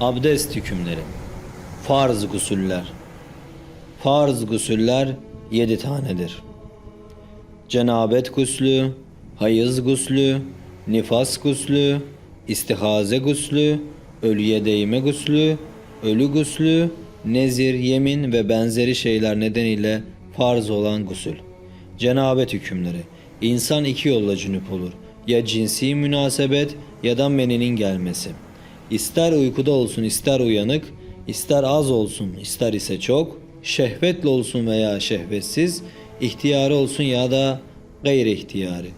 Abdest hükümleri. Farz gusüller. Farz gusüller yedi tanedir. Cenabet guslü, hayız guslü, nifas guslü, istihaze guslü, ölüye değme guslü, ölü guslü, nezir, yemin ve benzeri şeyler nedeniyle farz olan gusül. Cenabet hükümleri. İnsan iki yolla cünüp olur. Ya cinsi münasebet ya da meninin gelmesi. İster uykuda olsun ister uyanık, ister az olsun ister ise çok, şehvetli olsun veya şehvetsiz, ihtiyarı olsun ya da gayri ihtiyari.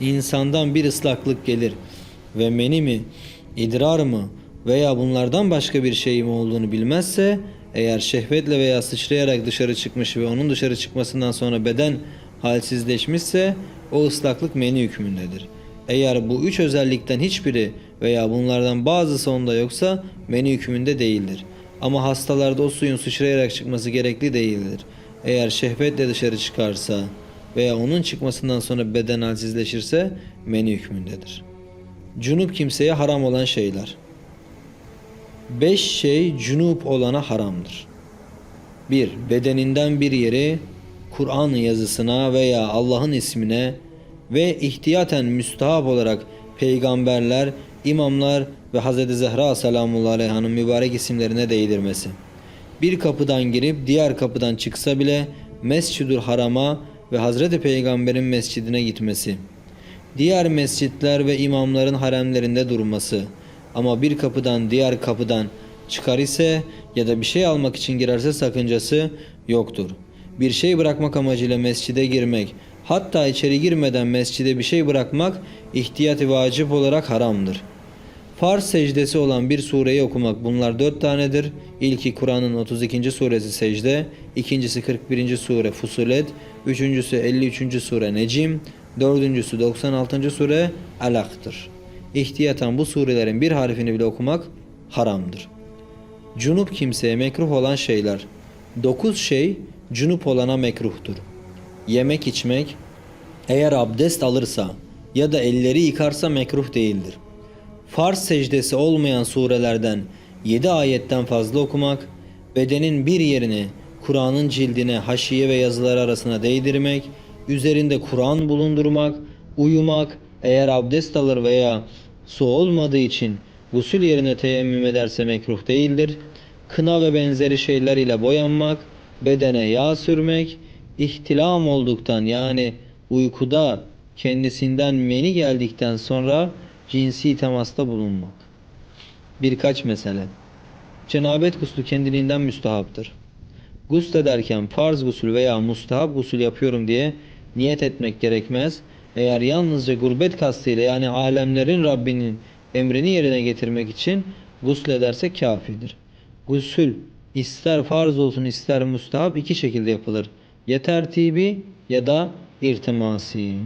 İnsandan bir ıslaklık gelir ve meni mi, idrar mı veya bunlardan başka bir şey mi olduğunu bilmezse eğer şehvetle veya sıçrayarak dışarı çıkmış ve onun dışarı çıkmasından sonra beden halsizleşmişse o ıslaklık meni hükmündedir. Eğer bu üç özellikten hiçbiri veya bunlardan bazısı onda yoksa meni hükmünde değildir. Ama hastalarda o suyun sıçrayarak çıkması gerekli değildir. Eğer şehvetle dışarı çıkarsa veya onun çıkmasından sonra beden halsizleşirse meni hükmündedir. Cunup kimseye haram olan şeyler. Beş şey cunup olana haramdır. 1. Bedeninden bir yeri Kur'an yazısına veya Allah'ın ismine ve ihtiyaten müstahap olarak peygamberler, imamlar ve Hz. Zehra selamullahi aleyhanın mübarek isimlerine değdirmesi. Bir kapıdan girip diğer kapıdan çıksa bile Mescidül Haram'a ve Hazreti Peygamber'in mescidine gitmesi. Diğer mescitler ve imamların haremlerinde durması. Ama bir kapıdan diğer kapıdan çıkar ise ya da bir şey almak için girerse sakıncası yoktur. Bir şey bırakmak amacıyla mescide girmek, hatta içeri girmeden mescide bir şey bırakmak ihtiyati vacip olarak haramdır. Farz secdesi olan bir sureyi okumak bunlar dört tanedir. İlki Kur'an'ın 32. suresi secde, ikincisi 41. sure Fusulet, üçüncüsü 53. sure Necim, dördüncüsü 96. sure Alak'tır. İhtiyatan bu surelerin bir harfini bile okumak haramdır. Cunup kimseye mekruh olan şeyler. Dokuz şey cunup olana mekruhtur. Yemek içmek, eğer abdest alırsa ya da elleri yıkarsa mekruh değildir. Farz secdesi olmayan surelerden 7 ayetten fazla okumak, bedenin bir yerini Kur'an'ın cildine, haşiye ve yazılar arasına değdirmek, üzerinde Kur'an bulundurmak, uyumak, eğer abdest alır veya su olmadığı için gusül yerine teyemmüm ederse mekruh değildir. Kına ve benzeri şeyler ile boyanmak, bedene yağ sürmek, ihtilam olduktan yani uykuda kendisinden meni geldikten sonra cinsi temasta bulunmak. Birkaç mesele. Cenabet guslu kendiliğinden müstahaptır. Gusl ederken farz gusül veya mustahap gusül yapıyorum diye niyet etmek gerekmez. Eğer yalnızca gurbet kastıyla yani alemlerin Rabbinin emrini yerine getirmek için gusül ederse kafidir. Gusül ister farz olsun ister mustahap iki şekilde yapılır. Ya tertibi ya da irtimasi.